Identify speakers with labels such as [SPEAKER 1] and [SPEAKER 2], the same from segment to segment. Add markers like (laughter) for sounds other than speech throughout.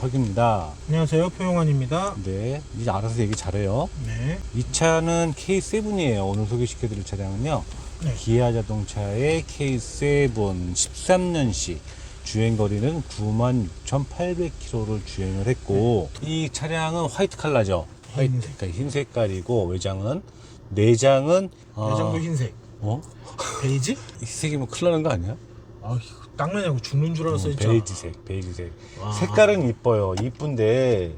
[SPEAKER 1] 석입니다.
[SPEAKER 2] 안녕하세요 표용환입니다
[SPEAKER 1] 네, 이제 알아서 얘기 잘해요.
[SPEAKER 2] 네
[SPEAKER 1] 이 차는 K7이에요. 오늘 소개시켜드릴 차량은요.
[SPEAKER 2] 네.
[SPEAKER 1] 기아 자동차의 K7 13년식 주행거리는 96,800km를 주행을 했고 이 차량은 화이트 컬러죠. 화이트,
[SPEAKER 2] 흰색.
[SPEAKER 1] 그러니까 흰 색깔이고 외장은 내장은 어,
[SPEAKER 2] 내장도 흰색
[SPEAKER 1] 어?
[SPEAKER 2] 베이지?
[SPEAKER 1] 흰색이면 큰일 나는 거 아니야?
[SPEAKER 2] 아 이거 닦느냐고 죽는 줄 알았어
[SPEAKER 1] 어,
[SPEAKER 2] 진짜
[SPEAKER 1] 베이지색, 베이지색.
[SPEAKER 2] 와.
[SPEAKER 1] 색깔은 이뻐요. 이쁜데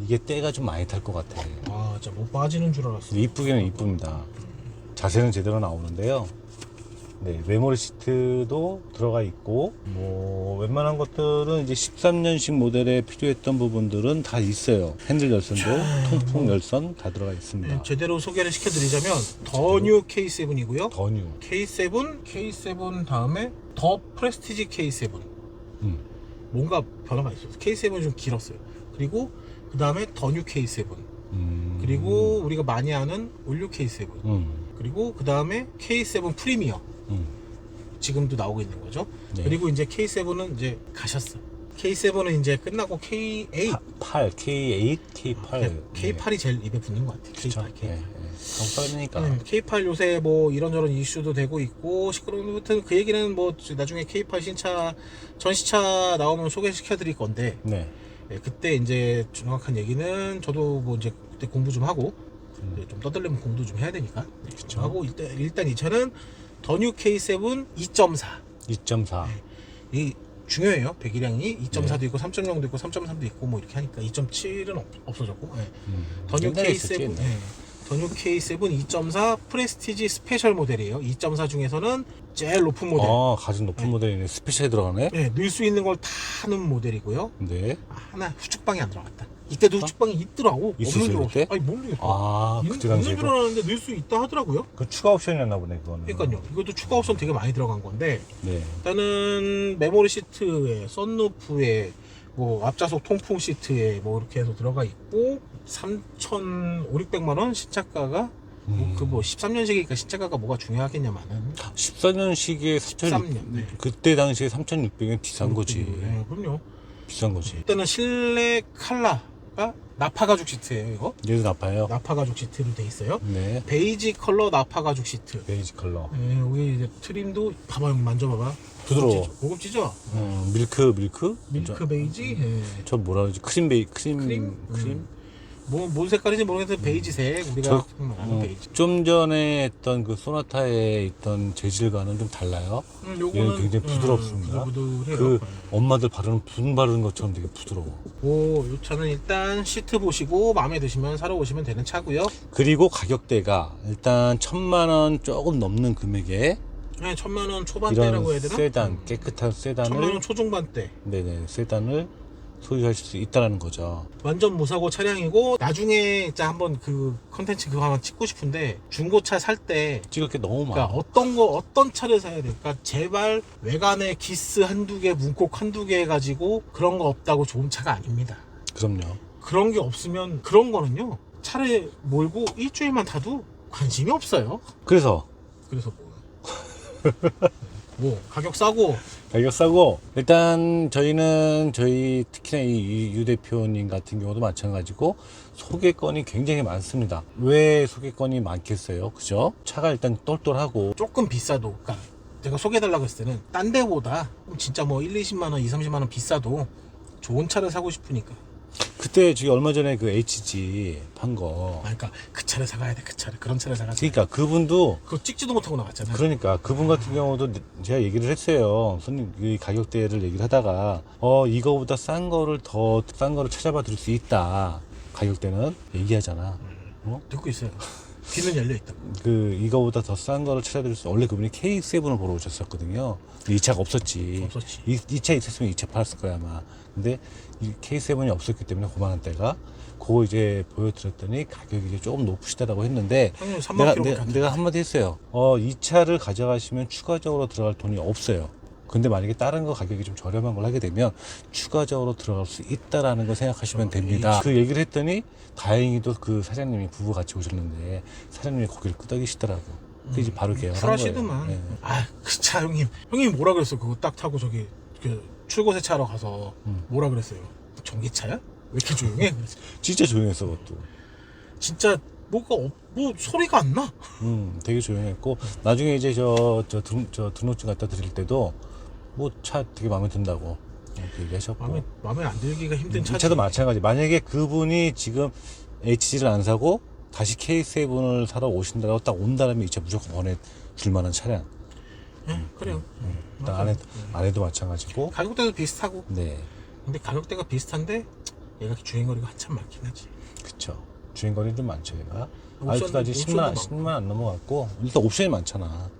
[SPEAKER 1] 이게 때가 좀 많이 탈 것 같아.
[SPEAKER 2] 아 진짜 못 빠지는 줄 알았어
[SPEAKER 1] 이쁘기는 이쁩니다. 자세는 제대로 나오는데요. 네, 메모리 시트도 들어가 있고, 뭐, 웬만한 것들은 이제 13년식 모델에 필요했던 부분들은 다 있어요. 핸들 열선도, 통풍 열선 다 들어가 있습니다.
[SPEAKER 2] 네, 제대로 소개를 시켜드리자면 더 뉴 K7이고요
[SPEAKER 1] 더뉴.
[SPEAKER 2] K7 K7 다음에 더 프레스티지 K7
[SPEAKER 1] 음.
[SPEAKER 2] 뭔가 변화가 있었어 K7이 좀 길었어요 그리고 그 다음에 더 뉴 K7
[SPEAKER 1] 음.
[SPEAKER 2] 그리고 우리가 많이 아는 올류 K7
[SPEAKER 1] 음.
[SPEAKER 2] 그리고 그 다음에 K7 프리미어
[SPEAKER 1] 음.
[SPEAKER 2] 지금도 나오고 있는 거죠.
[SPEAKER 1] 네.
[SPEAKER 2] 그리고 이제 K7은 이제 가셨어. K7은 이제 끝나고 K8,
[SPEAKER 1] 8, K8, K8.
[SPEAKER 2] K8이 제일 입에 붙는 것 같아.
[SPEAKER 1] 그쵸?
[SPEAKER 2] K8,
[SPEAKER 1] 네. 네. 너무 빠르니까.
[SPEAKER 2] 음, K8 요새 뭐 이런저런 이슈도 되고 있고 시끄러운 것은 그 얘기는 뭐 나중에 K8 신차 전시차 나오면 소개시켜 드릴 건데
[SPEAKER 1] 네.
[SPEAKER 2] 예, 그때 이제 정확한 얘기는 저도 뭐 이제 그때 공부 좀 하고
[SPEAKER 1] 음.
[SPEAKER 2] 예, 좀 떠들려면 공도 좀 해야 되니까 네,
[SPEAKER 1] 그쵸.
[SPEAKER 2] 하고 일단 일단 이 차는 더뉴 K7 2.4
[SPEAKER 1] 2.4.
[SPEAKER 2] 이 중요해요. 배기량이 2.4도
[SPEAKER 1] 네.
[SPEAKER 2] 있고 3.0도 있고 3.3도 있고 뭐 이렇게 하니까 2.7은 없, 없어졌고 예.
[SPEAKER 1] 음.
[SPEAKER 2] 더뉴
[SPEAKER 1] 옛날에
[SPEAKER 2] K7
[SPEAKER 1] 있었지, 옛날에.
[SPEAKER 2] 예. 더뉴 K7 2.4 프레스티지 스페셜 모델이에요. 2.4 중에서는 제일 높은 모델.
[SPEAKER 1] 아, 가장 높은
[SPEAKER 2] 네.
[SPEAKER 1] 모델이네. 스페셜이 들어가네.
[SPEAKER 2] 예, 넣을 수 있는 걸다 넣은 모델이고요.
[SPEAKER 1] 네.
[SPEAKER 2] 아, 하나 후축방이 안 들어갔다. 이때도 후축방이 있더라고.
[SPEAKER 1] 있었어요,
[SPEAKER 2] 없는 줄
[SPEAKER 1] 그때?
[SPEAKER 2] 알았어. 아니 모르겠어.
[SPEAKER 1] 아,
[SPEAKER 2] 있는,
[SPEAKER 1] 그때
[SPEAKER 2] 없는
[SPEAKER 1] 당시에도.
[SPEAKER 2] 줄 알았는데 넣을 수 있다 하더라고요.
[SPEAKER 1] 그 추가 옵션이었나 보네, 그거는.
[SPEAKER 2] 그러니까요. 이것도 추가 옵션 되게 많이 들어간 건데
[SPEAKER 1] 네.
[SPEAKER 2] 일단은 메모리 시트에 썬루프에 뭐 앞좌석 통풍 시트에 뭐 이렇게 해서 들어가 있고 3,500만 원 신차가가
[SPEAKER 1] 음.
[SPEAKER 2] 그뭐 13년식이니까 신차가가 뭐가 중요하겠냐마는
[SPEAKER 1] 14년식에 3,600,
[SPEAKER 2] 13년, 네.
[SPEAKER 1] 그때 당시에 3,600원 비싼 거지.
[SPEAKER 2] 네, 그럼요.
[SPEAKER 1] 비싼 거지.
[SPEAKER 2] 일단은 실내 칼라 가 나파 가죽 시트예요. 이거
[SPEAKER 1] 얘도 나빠요.
[SPEAKER 2] 나파 가죽 시트로 돼 있어요.
[SPEAKER 1] 네.
[SPEAKER 2] 베이지 컬러 나파 가죽 시트.
[SPEAKER 1] 베이지 컬러.
[SPEAKER 2] 네, 여기 이제 트림도 봐봐 여기 만져봐봐.
[SPEAKER 1] 부드러워.
[SPEAKER 2] 고급지죠? 고급지죠?
[SPEAKER 1] 음, 밀크, 밀크?
[SPEAKER 2] 밀크
[SPEAKER 1] 저,
[SPEAKER 2] 베이지. 예.
[SPEAKER 1] 저 뭐라 그러지? 크림 베이, 크림,
[SPEAKER 2] 크림?
[SPEAKER 1] 크림?
[SPEAKER 2] 음. 뭐, 뭔 색깔인지 모르겠는데 베이지색 우리가
[SPEAKER 1] 저-
[SPEAKER 2] 음, 아는
[SPEAKER 1] 어,
[SPEAKER 2] 베이지.
[SPEAKER 1] 좀 전에 했던 그 소나타에 있던 재질과는 좀 달라요.
[SPEAKER 2] 음,
[SPEAKER 1] 얘는 굉장히 부드럽습니다.
[SPEAKER 2] 음, 부들부들해요.
[SPEAKER 1] 그 엄마들 바르는 분 바르는 것처럼 되게 부드러워.
[SPEAKER 2] 오, 이 차는 일단 시트 보시고 마음에 드시면 사러 오시면 되는 차고요.
[SPEAKER 1] 그리고 가격대가 일단 천만 원 조금 넘는 금액에
[SPEAKER 2] 네, 천만 원 초반대라고
[SPEAKER 1] 이런
[SPEAKER 2] 해야 되나?
[SPEAKER 1] 세단,
[SPEAKER 2] 음,
[SPEAKER 1] 깨끗한
[SPEAKER 2] 천만
[SPEAKER 1] 세단을
[SPEAKER 2] 원 초중반대.
[SPEAKER 1] 네네 세단을 소유하실 수 있다는 거죠.
[SPEAKER 2] 완전 무사고 차량이고 나중에 진짜 한번 그 컨텐츠 그거 하나 찍고 싶은데 중고차 살 때
[SPEAKER 1] 찍을 게 너무 많아.
[SPEAKER 2] 그러니까 어떤 거 어떤 차를 사야 될까? 제발 외관에 기스 한두 개, 문콕 한두 개 가지고 그런 거 없다고 좋은 차가 아닙니다.
[SPEAKER 1] 그럼요.
[SPEAKER 2] 그런 게 없으면 그런 거는요. 차를 몰고 일주일만 타도 관심이 없어요.
[SPEAKER 1] 그래서
[SPEAKER 2] 그래서 뭐. (laughs) 뭐 가격 싸고
[SPEAKER 1] 가격 싸고 일단 저희는 저희 특히나 이 유 대표님 같은 경우도 마찬가지고 소개권이 굉장히 많습니다. 왜 소개권이 많겠어요? 그죠? 차가 일단 똘똘하고
[SPEAKER 2] 조금 비싸도 그러니까 제가 소개해달라고 했을 때는 딴 데보다 진짜 뭐 1, 20만 원, 2, 30만 원 비싸도 좋은 차를 사고 싶으니까
[SPEAKER 1] 그때 저기 얼마 전에 그 HG 판 거.
[SPEAKER 2] 아, 그러니까 그 차를 사가야 돼 그 차를 그런 차를 사가야 돼
[SPEAKER 1] 그러니까 그분도
[SPEAKER 2] 그거 찍지도 못하고 나갔잖아요
[SPEAKER 1] 그러니까 그분 같은 경우도 제가 얘기를 했어요. 손님 이 가격대를 얘기를 하다가 어 이거보다 싼 거를 더 싼 거를 찾아봐 드릴 수 있다. 가격대는 얘기하잖아. 어?
[SPEAKER 2] 듣고 있어요 귀는 열려 있다
[SPEAKER 1] 그 이거보다 더 싼 거를 찾아드릴 수 원래 그분이 K7을 보러 오셨었거든요. 근데 이 차가 없었지.
[SPEAKER 2] 없었지.
[SPEAKER 1] 이, 이 차 있었으면 이 차 팔았을 거야 아마. 근데 이 K7이 없었기 때문에 9만 원대가 그거 이제 보여드렸더니 가격이 이제 조금 높으시다라고 했는데
[SPEAKER 2] 형님 3만
[SPEAKER 1] 내가,
[SPEAKER 2] 안
[SPEAKER 1] 내가 한마디 했어요. 어, 이 차를 가져가시면 추가적으로 들어갈 돈이 없어요. 근데 만약에 다른 거 가격이 좀 저렴한 걸 하게 되면 추가적으로 들어갈 수 있다라는 걸 생각하시면
[SPEAKER 2] 그렇죠.
[SPEAKER 1] 됩니다. 그 얘기를 했더니 다행히도 그 사장님이 부부 같이 오셨는데 사장님이 고개를 끄덕이시더라고. 그 이제 바로 계약을.
[SPEAKER 2] 쿨하시더만
[SPEAKER 1] 예.
[SPEAKER 2] 아그 차 형님 형님 뭐라 그랬어 그거 딱 타고 저기 그 출고 세차하러 가서
[SPEAKER 1] 음.
[SPEAKER 2] 뭐라 그랬어요 전기차야? 왜 이렇게 조용해? (laughs)
[SPEAKER 1] 진짜 조용했어 그것도.
[SPEAKER 2] 진짜 뭐가 없, 뭐 소리가 안 나.
[SPEAKER 1] 음, 되게 조용했고 나중에 이제 저저 저 등록증 갖다 드릴 때도 뭐 차 되게 마음에 든다고 이렇게 얘기하셨고
[SPEAKER 2] 마음에 마음에 안 들기가 힘든
[SPEAKER 1] 이
[SPEAKER 2] 차지.
[SPEAKER 1] 차도 마찬가지. 만약에 그분이 지금 HG를 안 사고 다시 K7을 사러 오신다고 딱 온다면 이 차 무조건 보내 줄 만한 차량.
[SPEAKER 2] 예, 그래요.
[SPEAKER 1] 일단 안에 안에도 마찬가지고.
[SPEAKER 2] 가격대도 비슷하고.
[SPEAKER 1] 네,
[SPEAKER 2] 근데 가격대가 비슷한데 얘가 주행거리가 한참 많긴 하지.
[SPEAKER 1] 그쵸. 주행거리 좀 많죠, 얘가.
[SPEAKER 2] 옵션-
[SPEAKER 1] 아직도 아직 10만,
[SPEAKER 2] 옵션도
[SPEAKER 1] 10만 안 넘어갔고 일단 옵션이 많잖아.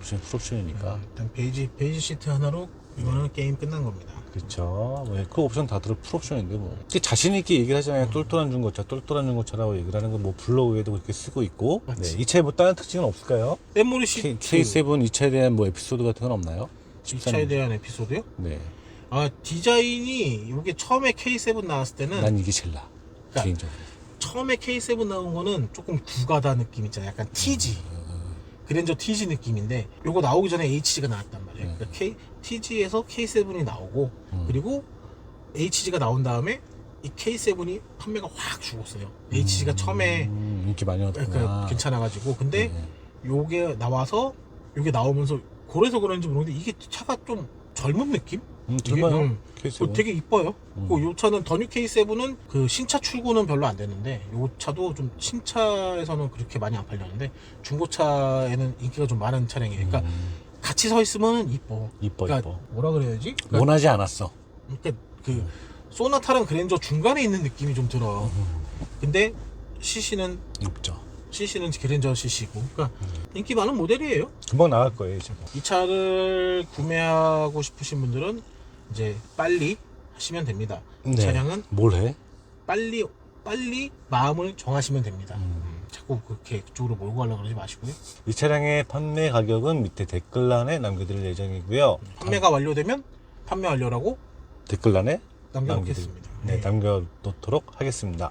[SPEAKER 1] 옵션 풀옵션이니까.
[SPEAKER 2] 일단 베이지 베이지 시트 하나로 이거는 게임 끝난 겁니다.
[SPEAKER 1] 그쵸. 뭐, 그 옵션 다 들어 풀옵션인데 뭐. 이렇게 자신 있게 얘기를 하잖아요. 똘똘한 중고차, 똘똘한 중고차라고 얘기를 하는 건뭐 블로그에도 그렇게 쓰고 있고. 네,
[SPEAKER 2] 맞지.
[SPEAKER 1] 이 차에 뭐 다른 특징은 없을까요?
[SPEAKER 2] 메모리 시트
[SPEAKER 1] K7 이 차에 대한 뭐 에피소드 같은 건 없나요?
[SPEAKER 2] 이 차에 대한 에피소드요?
[SPEAKER 1] 네.
[SPEAKER 2] 아 디자인이 이게 처음에 K7 나왔을 때는
[SPEAKER 1] 난 이게 제일 나.
[SPEAKER 2] 그러니까
[SPEAKER 1] 개인적으로.
[SPEAKER 2] 처음에 K7 나온 거는 조금 구가다 느낌 있잖아요. 약간 TG. 그랜저 TG 느낌인데 요거 나오기 전에 HG가 나왔단 말이에요.
[SPEAKER 1] 네.
[SPEAKER 2] 그러니까 K, TG에서 K7이 나오고
[SPEAKER 1] 음.
[SPEAKER 2] 그리고 HG가 나온 다음에 이 K7이 판매가 확 죽었어요. HG가 처음에
[SPEAKER 1] 음, 인기 많이
[SPEAKER 2] 그러니까
[SPEAKER 1] 얻었구나.
[SPEAKER 2] 괜찮아가지고 근데
[SPEAKER 1] 네.
[SPEAKER 2] 요게 나와서 요게 나오면서 그래서 그런지 모르겠는데 이게 차가 좀 젊은 느낌?
[SPEAKER 1] 음,
[SPEAKER 2] 이게,
[SPEAKER 1] 젊어요.
[SPEAKER 2] 음,
[SPEAKER 1] K7.
[SPEAKER 2] 어, 되게 이뻐요.
[SPEAKER 1] 음.
[SPEAKER 2] 그요 차는 더뉴 K7은 그 신차 출고는 별로 안 됐는데 요 차도 좀 신차에서는 그렇게 많이 안 팔렸는데 중고차에는 인기가 좀 많은 차량이에요. 그러니까
[SPEAKER 1] 음,
[SPEAKER 2] 같이 서 있으면 이뻐.
[SPEAKER 1] 이뻐,
[SPEAKER 2] 그러니까
[SPEAKER 1] 이뻐.
[SPEAKER 2] 뭐라 그래야지? 그러니까,
[SPEAKER 1] 원하지 않았어.
[SPEAKER 2] 그러니까 그 소나타랑 그랜저 중간에 있는 느낌이 좀 들어.
[SPEAKER 1] 음.
[SPEAKER 2] 근데 CC는
[SPEAKER 1] 없죠.
[SPEAKER 2] CC는 그랜저 CC고. 그러니까 인기 많은 모델이에요.
[SPEAKER 1] 금방 나갈 거예요, 이제.
[SPEAKER 2] 이 차를 구매하고 싶으신 분들은 이제 빨리 하시면 됩니다. 이
[SPEAKER 1] 네.
[SPEAKER 2] 차량은
[SPEAKER 1] 뭘 해?
[SPEAKER 2] 빨리 빨리 마음을 정하시면 됩니다.
[SPEAKER 1] 음.
[SPEAKER 2] 음, 자꾸 그렇게 그쪽으로 몰고 가려고 그러지 마시고요.
[SPEAKER 1] 이 차량의 판매 가격은 밑에 댓글란에 남겨드릴 예정이고요.
[SPEAKER 2] 판매가 완료되면 판매 완료라고
[SPEAKER 1] 댓글란에
[SPEAKER 2] 남겨놓겠습니다.
[SPEAKER 1] 네,
[SPEAKER 2] 네.
[SPEAKER 1] 남겨놓도록 하겠습니다.